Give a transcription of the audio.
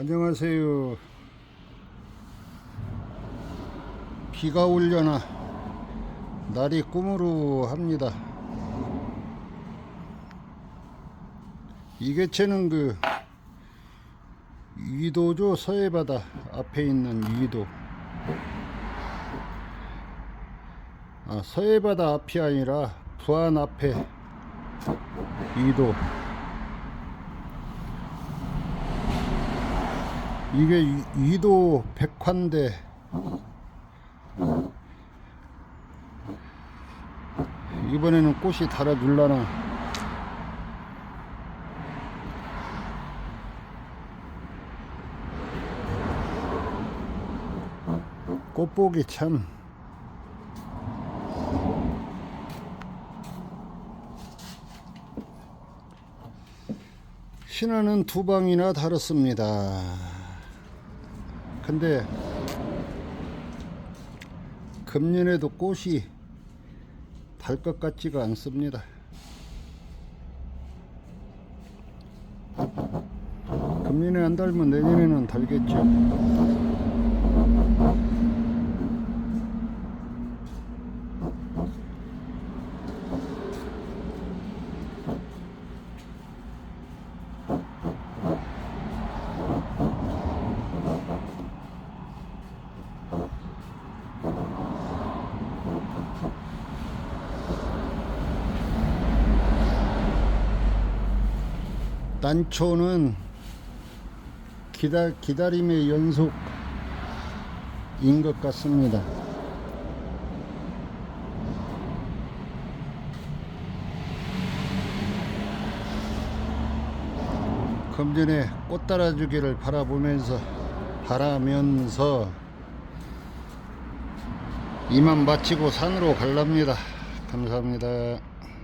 안녕하세요. 비가 올려나 날이 꾸무루 합니다. 이 개체는 그 위도죠 서해바다 앞에 있는 위도. 아 서해바다 앞이 아니라 부안 앞에 위도. 이게 위- 위도 백환대 이번에는 꽃이 달아줄라나 꽃보기 참. 신화는 두 방이나 달았습니다. 근데 금년에도 꽃이 달 것 같지가 않습니다. 금년에 안 달면 내년에는 달겠죠. 난초는 기다, 기다림의 연속인 것 같습니다. 금전에 꽃 달아주기를 바라보면서 바라면서 이만 마치고 산으로 갈랍니다. 감사합니다.